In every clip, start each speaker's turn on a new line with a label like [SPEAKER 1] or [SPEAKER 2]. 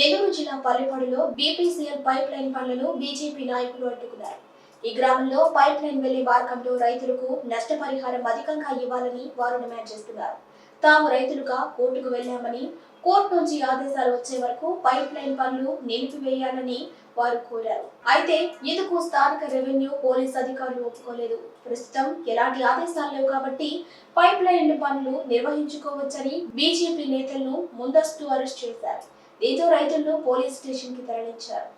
[SPEAKER 1] నెల్లూరు జిల్లా పల్లెపాడులో BPCL pipeline పనులను బీజేపీ నాయకులు అడ్డుకున్నారు. ఈ గ్రామంలో పైప్ లైన్ వెళ్ళే మార్గంలో రైతులకు నష్టపరిహారం అధికంగా ఇవ్వాలని వారు డిమాండ్ చేస్తున్నారు. తాము రైతులుగా కోర్టుకు వెళ్ళామని కోర్టు నుంచి ఆదేశాలు వచ్చే వరకు పైప్ లైన్ పనులు నిలిపివేయాలని వారు కోరారు. అయితే ఇందుకు స్థానిక రెవెన్యూ పోలీస్ అధికారులు ఒప్పుకోలేదు? ప్రస్తుతం ఎలాంటి ఆదేశాలు లేవు కాబట్టి పైప్ లైన్ పనులు నిర్వహించుకోవచ్చని బీజేపీ నేతలను ముందస్తు అరెస్ట్ చేశారు. దీంతో రైతులను పోలీస్ స్టేషన్కి తరలించారు.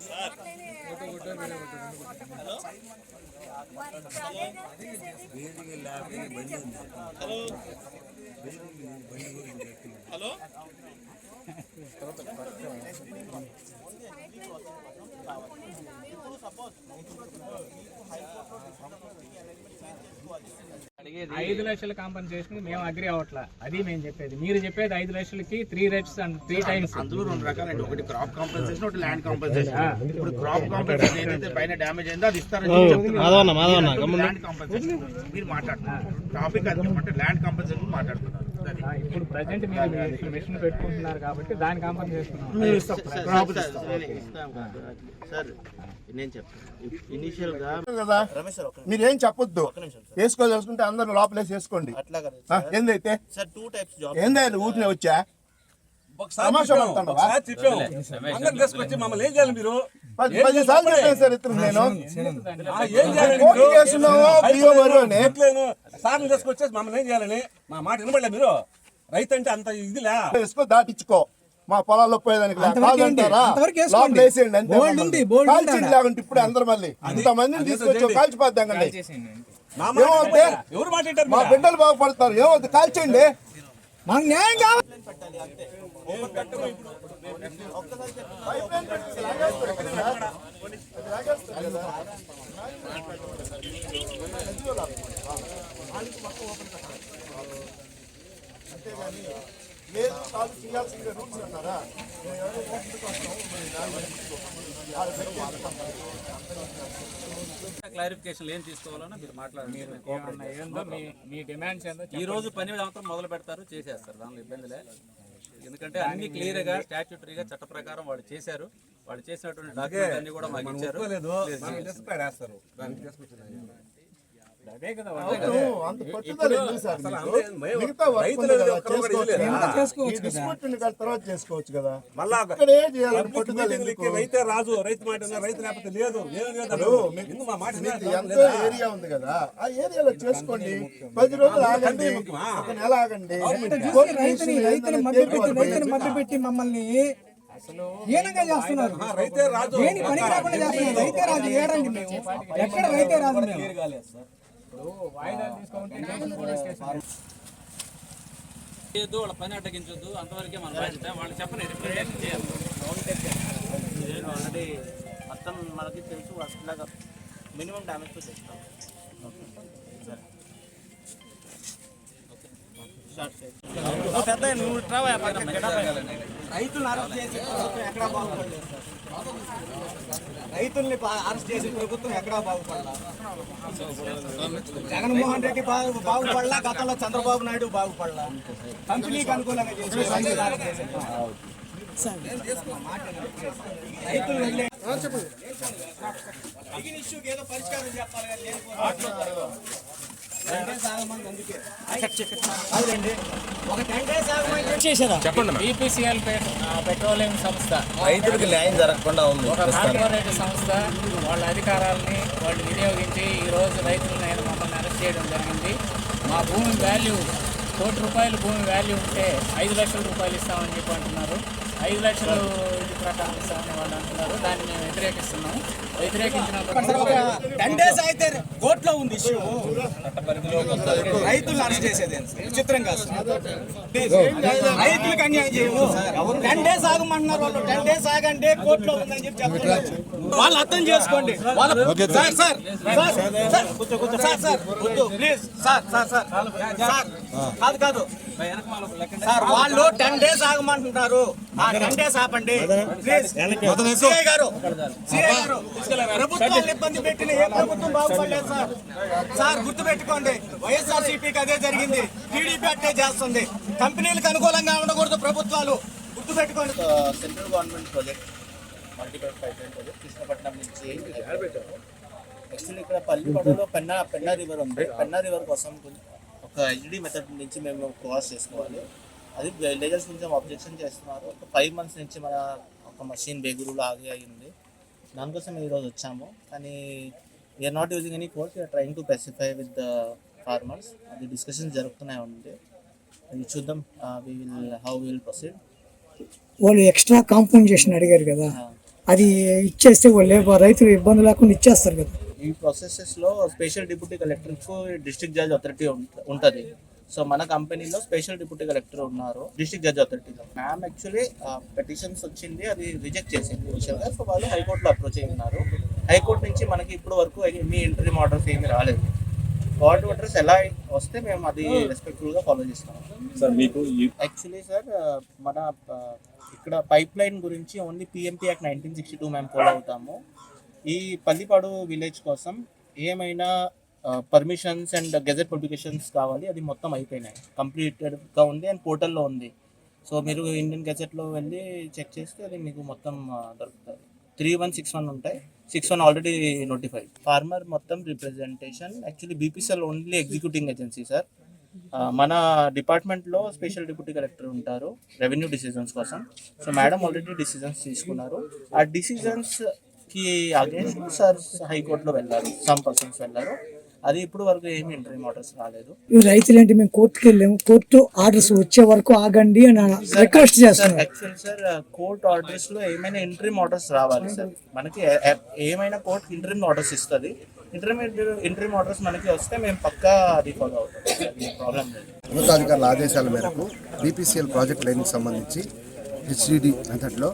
[SPEAKER 2] ఐదు లక్షల కాంపన్సేషన్ మేము అగ్రి అవ్వట్లా. అది మేము చెప్పేది. మీరు చెప్పేది ఐదు లక్షలకి three rates and three times
[SPEAKER 3] అందులో రెండు రకాలండి. ఒకటి క్రాప్ కాంపెన్సేషన్ ఒకటి ల్యాండ్ కాంపెన్సేషన్ ఇప్పుడు క్రాప్ కాంపెన్సేషన్ ఏదైతే పైన డ్యామేజ్ అయిందో అది ఇస్తారని ల్యాండ్ కాంపెన్సేషన్ మీరు మాట్లాడుతున్నారు. టాపిక్ అది అంటే ల్యాండ్ కాంపెన్సేషన్ మాట్లాడుతున్నారు. అది.
[SPEAKER 2] ఇప్పుడు ప్రజెంట్ మీరు మిషన్ పెట్టుకుంటున్నారు కాబట్టి దాని కాంపన్సేషన్
[SPEAKER 3] Crop ఇస్తాం. సార్. నేను చెప్తాను. ఇనిషియల్గా
[SPEAKER 4] కదా?
[SPEAKER 3] రమేష్ సార్ ఒక
[SPEAKER 4] మీరేం చెప్పొద్దు. వేసుకోదలుచుకుంటే అందరు లోపలేసి వేసుకోండి ఏందైతే?
[SPEAKER 3] సార్ టూ టైప్స్ జాబ్
[SPEAKER 4] ఏందైనా ఊరినే వచ్చా?
[SPEAKER 5] మమ్మల్ని ఏం తీసుకొచ్చేసి మమ్మల్ని చేయాలని? మా మాట వినబడలే మీరు? రైతు అంటే అంత ఇదిలే.
[SPEAKER 4] వేసుకో దాటించుకో. మా పొలాల్లో పోయేదానికి. కాల్చిండి లేకుంటే ఇప్పుడు అందరు మళ్ళీ ఇంతమందిని తీసుకొచ్చి కాల్చిపోద్దాండి
[SPEAKER 5] మా
[SPEAKER 4] ఏమవుతే? బిడ్డలు బాగుపడతారు. ఏమవుతుంది కాల్చండి
[SPEAKER 6] మాకు న్యాయం కావాలి.
[SPEAKER 4] లేదు కాదు చేయాల్సిన రూల్స్ అన్నారా
[SPEAKER 7] క్లారిఫికేషన్ ఏం తీసుకోవాలన్నా మీరు మాట్లాడండి.
[SPEAKER 2] ఏమన్నా ఏందో మీ మీ డిమాండ్స్ ఏందో
[SPEAKER 7] ఈ రోజు పని మాత్రం మొదలు పెడతారు చేసేస్తారు. దానిలో ఇబ్బందిలే ఎందుకంటే అన్ని క్లియర్గా స్టాట్యూటరీగా చట్ట ప్రకారం వాళ్ళు చేశారు. వాళ్ళు చేసినటువంటి డాక్యుమెంట్ అన్ని కూడా మాకు ఇచ్చారు.
[SPEAKER 4] తర్వాత చేసుకోవచ్చు కదా.
[SPEAKER 5] మళ్ళా రైతే రాజు రైతు మాట రైతు లేకపోతే లేదు. ఏం లేదు
[SPEAKER 4] ఇప్పుడు మీకు
[SPEAKER 5] ఎందుకు మా మాట
[SPEAKER 4] మీకు
[SPEAKER 5] వినాలి?
[SPEAKER 4] ఎంతో ఏరియా ఉంది కదా. ఆ ఏరియాలో చేసుకోండి. పది రోజులు ఆగండి. ఒక నెల ఆగండి.
[SPEAKER 6] పెట్టి మమ్మల్ని హీనంగా చేస్తున్నారు.
[SPEAKER 5] ఆ, రైతే రాజు
[SPEAKER 6] దేని పనికి రాకుండా చేస్తున్నారు? రైతే రాజు ఏడండి మేము? ఎక్కడ రైతే రాజు మేము?
[SPEAKER 7] చేయొద్దు వాళ్ళ పని అడ్డగించొద్దు. అంతవరకే మన బాధ్యత. వాళ్ళు చెప్పండి రిప్రజెంట్ చేయాలి
[SPEAKER 3] ఆల్రెడీ మొత్తం మనకి తెలుసు అట్లాగా మినిమం డ్యామేజ్తో తెస్తాం పెద్ద నువ్వు ట్రావా
[SPEAKER 6] రైతులను అరెస్ట్ చేసి ప్రభుత్వం ఎక్కడా బాగుపడలేదు రైతుల్ని అరెస్ట్ చేసి ప్రభుత్వం ఎక్కడా బాగుపడలా జగన్మోహన్ రెడ్డి బాగు బాగుపడలా గతంలో చంద్రబాబు నాయుడు బాగుపడలా. కంపెనీకి అనుకూలంగా చేసి రైతులు వెళ్ళే పరిష్కారం చెప్పాలి చేశారా?
[SPEAKER 2] బీపీసీఎల్ పెట్రోలియం సంస్థ.
[SPEAKER 3] రైతులకు న్యాయం జరగకుండా ఉంది.
[SPEAKER 2] ఒక కార్పొరేట్ సంస్థ వాళ్ళ అధికారాలని వాళ్ళు వినియోగించి ఈ రోజు రైతులను నేను మమ్మల్ని అరెస్ట్ చేయడం జరిగింది. మా భూమి వాల్యూ కోటి రూపాయలు భూమి వాల్యూ ఉంటే ఐదు లక్షల రూపాయలు ఇస్తామని చెప్పి అంటున్నారు. ఐదు లక్షలు ఇది ప్రకారం ఇస్తామని వాళ్ళు అంటున్నారు. దాన్ని మేము వ్యతిరేకిస్తున్నాము.
[SPEAKER 6] టెన్ డేస్ అయితే కోర్టులో ఉంది ఇష్యూ రైతులను అరెస్ట్ చేసేది విచిత్రం కాదు. రైతులకు అన్యాయం చేయము టెన్ డేస్ ఆగమంటున్నారు వాళ్ళు టెన్ డేస్ ఆగంటే కోర్టులో ఉందని చెప్పి చెప్తున్నారు వాళ్ళు అర్థం చేసుకోండి వాళ్ళ sir sir sir sir sir please sir sir sir కాదు కాదు. సార్ వాళ్ళు టెన్ డేస్ ఆగమంటున్నారు. ఆ టెన్ డేస్ ఆపండి. సిఐ గారు. ప్రభుత్వాన్ని ఇబ్బంది పెట్టిన ఏ ప్రభుత్వం బాగుపడలేదు సార్. సార్ గుర్తు పెట్టుకోండి వైఎస్ఆర్ సిపికి అదే జరిగింది. టీడీపీ అట్టే చేస్తుంది. కంపెనీలకు అనుకూలంగా ఉండకూడదు ప్రభుత్వాలు. గుర్తుపెట్టుకోండి.
[SPEAKER 8] సెంట్రల్ గవర్నమెంట్ ప్రాజెక్ట్ మల్టీపర్ పైప్ లైన్ ప్రాజెక్ట్ కృష్ణపట్నం నుంచి యాక్చువల్లీ ఇక్కడ పల్లిపడలో పెన్నా పెన్నా రివర్ ఉంది. పెన్నా రివర్ కోసం కొంచెం ఒక హెచ్డి మెథడ్ నుంచి మేము క్రాస్ చేసుకోవాలి. అది విలేజర్స్ కొంచెం అబ్జెక్షన్ చేస్తున్నారు. ఒక ఫైవ్ మంత్స్ నుంచి మన ఒక మషిన్ బెగురు లాగే అయింది దానికోసం ఈరోజు వచ్చాము. కానీ we're not using any course we're trying to specify with the farmers అది డిస్కషన్స్ జరుగుతున్నాయి ఉంది. అది చూద్దాం we will how will proceed
[SPEAKER 9] వాళ్ళు ఎక్స్ట్రా కాంపన్సేషన్ అడిగారు కదా. అది ఇచ్చేస్తే వాళ్ళు రైతులు ఇబ్బంది లేకుండా ఇచ్చేస్తారు కదా.
[SPEAKER 8] ఈ ప్రాసెసెస్లో స్పెషల్ డిప్యూటీ కలెక్టర్కు డిస్ట్రిక్ట్ జడ్జ్ అథారిటీ ఉంటది. సో మన కంపెనీలో స్పెషల్ డిప్యూటీ కలెక్టర్ ఉన్నారు డిస్ట్రిక్ట్ జడ్జ్ అథారిటీలో మ్యామ్ యాక్చువల్లీ పెటిషన్స్ వచ్చింది అది రిజెక్ట్ చేసింది ఇనిషియల్గా సో వాళ్ళు హైకోర్టులో అప్రోచ్ అయి ఉన్నారు. హైకోర్టు నుంచి మనకి ఇప్పుడు వరకు మీ ఇంటర్వ్యూ ఆర్డర్స్ ఏమీ రాలేదు. కోర్టు ఆర్డర్స్ ఎలా వస్తే మేము అది రెస్పెక్ట్ఫుల్గా ఫాలో చేస్తాం.
[SPEAKER 5] సార్ మీకు
[SPEAKER 8] యాక్చువల్లీ సార్ మన ఇక్కడ పైప్ లైన్ గురించి only PMP act nineteen sixty two మేము ఫాలో అవుతాము. ఈ పల్లిపాడు విలేజ్ కోసం ఏమైనా పర్మిషన్స్ అండ్ గెజెట్ పబ్లికేషన్స్ కావాలి అది మొత్తం అయిపోయినాయి. కంప్లీటెడ్గా ఉంది అండ్ పోర్టల్లో ఉంది. సో మీరు ఇండియన్ గెజెట్లో వెళ్ళి చెక్ చేస్తే అది మీకు మొత్తం దొరుకుతుంది. త్రీ వన్ సిక్స్ వన్ ఉంటాయి. Six one already notified farmer మొత్తం representation actually BPCL only executing agency sir మన డిపార్ట్మెంట్లో స్పెషల్ డిప్యూటీ కలెక్టర్ ఉంటారు. రెవెన్యూ డిసిజన్స్ కోసం. సో మేడం ఆల్రెడీ డిసిజన్స్ తీసుకున్నారు. ఆ డిసిజన్స్ డిసిజన్స్కి అగేన్స్ట్ సార్ హైకోర్టులో వెళ్ళారు. సమ్ పర్సన్స్ వెళ్ళారు. అది ఇప్పుడు వరకు ఏమి ఇంటర్వ్యూ ఆర్డర్స్ రాలేదు.
[SPEAKER 9] రైతులు ఏంటి మేము కోర్టుకి వెళ్ళాము. కోర్టు ఆర్డర్స్ వచ్చే వరకు ఆగండి అని రిక్వెస్ట్
[SPEAKER 8] సార్
[SPEAKER 9] చేస్తున్నారు.
[SPEAKER 8] యాక్చువల్ సార్ కోర్ట్ ఆర్డర్స్లో ఏమైనా ఇంటర్మ్ ఆర్డర్స్ రావాలి సార్ మనకి ఏమైనా కోర్ట్ ఇంటర్మ్ ఆర్డర్స్ ఇస్తుంది. ఆర్డర్స్ మనకి వస్తే మేము పక్కా అది ఫాలో అవుతాం ప్రాబ్లం లేదు.
[SPEAKER 10] ఉన్నతాధికారుల ఆదేశాల మేరకు బీపీసీఎల్ ప్రాజెక్ట్ లైన్కి సంబంధించి హెచ్డిడి మెథడ్లో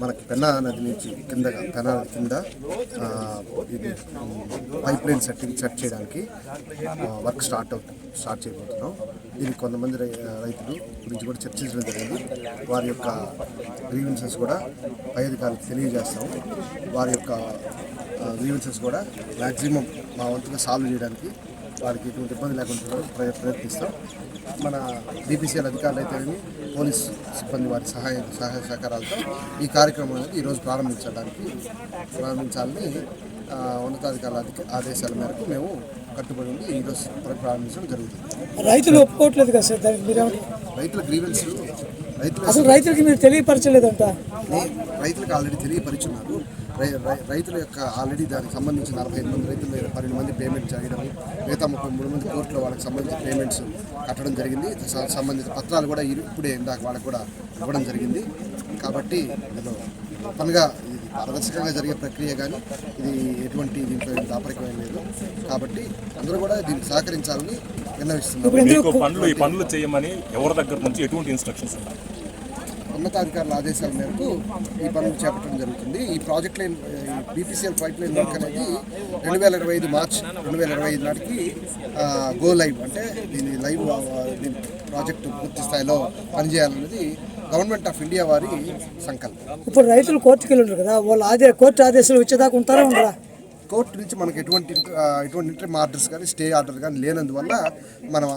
[SPEAKER 10] మనకి పెన్నా నది నుంచి కింద పెనాల కింద ఇది పైప్ లైన్ సెట్టింగ్ సెట్ చేయడానికి వర్క్ స్టార్ట్ అవుతుంది స్టార్ట్ చేయబోతున్నాం. ఇది కొంతమంది రై- రైతులు గురించి కూడా చర్చించడం జరిగింది. వారి యొక్క గ్రీవెన్సెస్ కూడా పై అధికారులకు తెలియజేస్తాము వారి యొక్క గ్రీవెన్సెస్ కూడా మ్యాక్సిమం మా వంతుగా సాల్వ్ చేయడానికి వారికి ఎటువంటి ఇబ్బంది లేకుండా ప్రయ ప్రయత్నిస్తాం. మన బీపీసీఎల్ అధికారులు అయితేనేమి పోలీస్ సిబ్బంది వారి సహాయ సహాయ సహకారాలతో ఈ కార్యక్రమం అనేది ఈరోజు ప్రారంభించడానికి ప్రారంభించాలని ఉన్నతాధికారుల అధిక ఆదేశాల మేరకు మేము కట్టుబడి ఉండి ఈరోజు ప్ర- ప్రారంభించడం జరుగుతుంది.
[SPEAKER 9] రైతులు ఒప్పుకోవట్లేదు కదా సార్ దానికి మీరు
[SPEAKER 10] రైతుల గ్రీవెన్స్ రైతుల
[SPEAKER 9] అసలు రైతులకి మీరు తెలియపరచలేదంట?
[SPEAKER 10] రైతులకు ఆల్రెడీ తెలియపరిచున్నారు. రైతుల యొక్క ఆల్రెడీ దానికి సంబంధించి నలభై ఐదు మంది రైతులు లేదా పన్నెండు మంది పేమెంట్ చేయడం మిగతా ముప్పై మూడు మంది కోర్టులో వాళ్ళకి సంబంధించిన పేమెంట్స్ కట్టడం జరిగింది. సంబంధిత పత్రాలు కూడా ఇప్పుడే ఇందాక వాళ్ళకి కూడా ఇవ్వడం జరిగింది. కాబట్టి ఏదో పనిగా ఇది పారదర్శకంగా జరిగే ప్రక్రియ కానీ ఇది ఎటువంటి దీంట్లో ఏం దాపరికమైన లేదు. కాబట్టి అందరూ కూడా దీనికి సహకరించాలని విన్నవిస్తున్నాం
[SPEAKER 9] ఇప్పుడు ఎందుకు
[SPEAKER 5] మీకు పనులు ఈ పనులు చేయమని ఎవరి దగ్గర నుంచి ఎటువంటి ఇన్స్ట్రక్షన్స్ ఉన్నాయి
[SPEAKER 10] ఉన్నతాధికారుల ఆదేశాల మేరకు ఈ పనులు చేపట్టడం జరుగుతుంది. ఈ project line BPCL pipeline work అనేది రెండు వేల ఇరవై ఐదు మార్చ్ రెండు వేల ఇరవై ఐదు నాటికి గో లైవ్ అంటే దీని లైవ్ దీని ప్రాజెక్టు పూర్తి స్థాయిలో పనిచేయాలన్నది గవర్నమెంట్ ఆఫ్ ఇండియా వారి సంకల్పం.
[SPEAKER 9] ఇప్పుడు రైతులు కోర్టుకి వెళ్ళి ఉంటారు కదా? వాళ్ళు ఆదే కోర్టు ఆదేశాలు వచ్చేదాకా ఉంటారా ఉండరా?
[SPEAKER 10] కోర్టు నుంచి మనకి ఎటువంటి ఎటువంటి ఇంటర్మ్ ఆర్డర్స్ కానీ స్టే ఆర్డర్ కానీ లేనందువల్ల మనం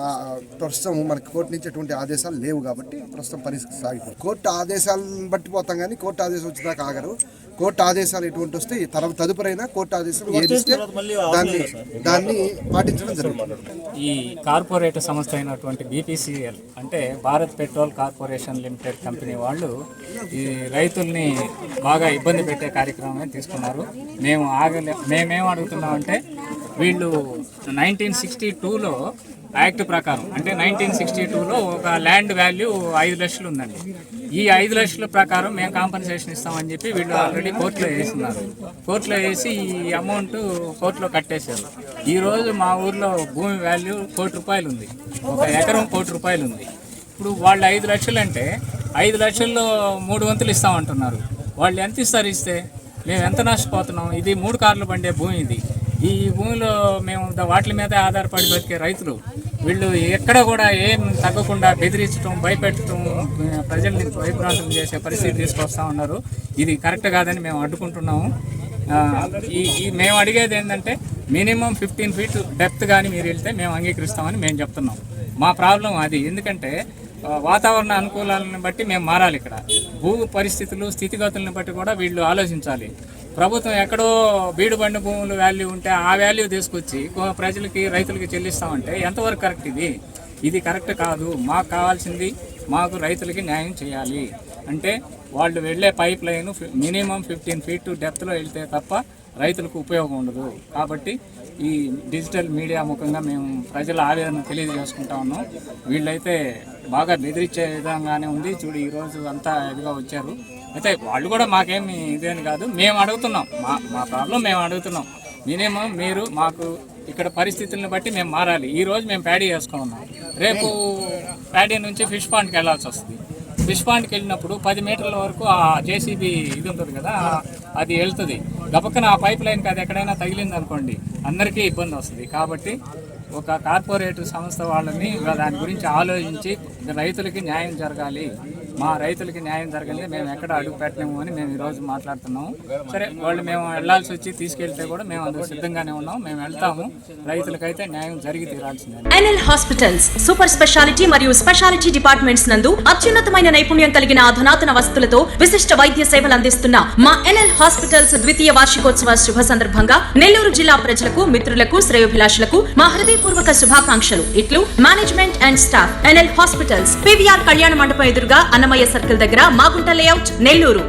[SPEAKER 10] ప్రస్తుతం మనకి కోర్టు నుంచి ఎటువంటి ఆదేశాలు లేవు కాబట్టి ప్రస్తుతం పరిస్థితి సాగిపోతుంది కోర్టు ఆదేశాలను బట్టి పోతాం కానీ కోర్టు ఆదేశం వచ్చేదాకా ఆగరు. కోర్టు ఆదేశాలు ఎటువంటి వస్తే తదుపరైనా కోర్టు ఆదేశం ఏది ఇస్తే దాన్ని దాన్ని పాటించడం జరుగుతుంది.
[SPEAKER 2] ఈ కార్పొరేట్ సంస్థ అయినటువంటి బీపీసీఎల్ అంటే Bharat petrol corporation limited company వాళ్ళు ఈ రైతుల్ని బాగా ఇబ్బంది పెట్టే కార్యక్రమమే తీసుకున్నారు. మేము ఆగలే మేమేం అడుగుతున్నామంటే వీళ్ళు నైన్టీన్ సిక్స్టీ టూలో యాక్ట్ ప్రకారం అంటే నైన్టీన్ సిక్స్టీ టూలో ఒక ల్యాండ్ వాల్యూ ఐదు లక్షలు ఉందండి. ఈ ఐదు లక్షల ప్రకారం మేము కాంపన్సేషన్ ఇస్తామని చెప్పి వీళ్ళు ఆల్రెడీ కోర్టులో వేస్తున్నారు. కోర్టులో వేసి ఈ అమౌంట్ కోర్టులో కట్టేశారు. ఈరోజు మా ఊర్లో భూమి వాల్యూ కోటి రూపాయలు ఉంది. ఒక ఎకరం కోటి రూపాయలు ఉంది. ఇప్పుడు వాళ్ళు ఐదు లక్షలు అంటే ఐదు లక్షల్లో మూడు వంతులు ఇస్తామంటున్నారు. వాళ్ళు ఎంత ఇస్తారు ఇస్తే? మేము ఎంత నష్టపోతున్నాం? ఇది మూడు కార్లు పండే భూమి ఇది. ఈ భూమిలో మేము వాటి మీద ఆధారపడి బతికే రైతులు వీళ్ళు ఎక్కడ కూడా ఏం తగ్గకుండా బెదిరించడం భయపెట్టడం ప్రజల్ని భయప్రాంతం చేసే పరిస్థితి తీసుకొస్తా ఉన్నారు. ఇది కరెక్ట్ కాదని మేము అడ్డుకుంటున్నాము. ఈ ఈ మేము అడిగేది ఏంటంటే మినిమం ఫిఫ్టీన్ ఫీట్ డెప్త్ కానీ మీరు వెళ్తే మేము అంగీకరిస్తామని మేము చెప్తున్నాం. మా ప్రాబ్లం అది. ఎందుకంటే వాతావరణ అనుకూలాలను బట్టి మేము మారాలి ఇక్కడ. భూ పరిస్థితులు స్థితిగతులను బట్టి కూడా వీళ్ళు ఆలోచించాలి. ప్రభుత్వం ఎక్కడో బీడు బండి భూములు వాల్యూ ఉంటే ఆ వాల్యూ తీసుకొచ్చి ప్రజలకి రైతులకి చెల్లిస్తామంటే ఎంతవరకు కరెక్ట్ ఇది? ఇది కరెక్ట్ కాదు. మాకు కావాల్సింది మాకు రైతులకి న్యాయం చేయాలి. అంటే వాళ్ళు వెళ్ళే pipeline minimum fifteen feet డెప్త్లో వెళ్తే తప్ప రైతులకు ఉపయోగం ఉండదు. కాబట్టి ఈ డిజిటల్ మీడియా ముఖంగా మేము ప్రజల ఆవేదన తెలియజేసుకుంటా ఉన్నాం. వీళ్ళైతే బాగా బెదిరించే విధంగానే ఉంది. చూడు ఈరోజు అంతా ఇదిగా వచ్చారు. అయితే వాళ్ళు కూడా మాకేమి ఇదేని కాదు. మేము అడుగుతున్నాం. మా మా ప్రాబ్లం మేము అడుగుతున్నాం. మినిమం మీరు మాకు ఇక్కడ పరిస్థితులను బట్టి మేము మారాలి. ఈ రోజు మేము ప్యాడీ వేసుకున్నాం. రేపు ప్యాడీ నుంచి ఫిష్ పాండ్కి వెళ్ళాల్సి వస్తుంది. ఫిష్ పాండ్కి వెళ్ళినప్పుడు పది మీటర్ల వరకు ఆ జేసీబీ ఇది ఉంటుంది కదా అది వెళ్తుంది. గబక్కన ఆ పైప్ లైన్కి అది ఎక్కడైనా తగిలింది అనుకోండి అందరికీ ఇబ్బంది వస్తుంది. కాబట్టి ఒక కార్పొరేట్ సంస్థ వాళ్ళని దాని గురించి ఆలోచించి రైతులకి న్యాయం జరగాలి. మా రైతులకి న్యాయం జరగలేదు మేము ఎక్కడ అడుగు పెట్టలేము అని మేము ఈరోజు మాట్లాడుతున్నాము. సరే వాళ్ళు మేము వెళ్ళాల్సి వచ్చి తీసుకెళ్తే కూడా మేము అందుకు సిద్ధంగానే ఉన్నాం మేము వెళ్తాము. రైతులకైతే న్యాయం జరిగి తీరాల్సిందే.
[SPEAKER 11] ఎన్ఎల్ హాస్పిటల్స్ సూపర్ స్పెషాలిటీ మరియు స్పెషాలిటీ డిపార్ట్మెంట్స్ నందు అత్యున్నతమైన నైపుణ్యం కలిగిన అధునాతన వస్తువులతో విశిష్ట వైద్య సేవలు అందిస్తున్న మా ఎన్ఎల్ హాస్పిటల్స్ ద్వితీయ వార్షికోత్సవ శుభ సందర్భంగా నెల్లూరు జిల్లా ప్రజలకు మిత్రులకు శ్రేయోభిలాషులకు మా హృదయపూర్వక శుభాకాంక్షలు. ఇట్లు management and staff NL hospitals PVR Kalyana Mandapam ఎదురుగా అన్నమయ్య సర్కిల్ దగ్గర మాగుంట లేఅవుట్ నెల్లూరు.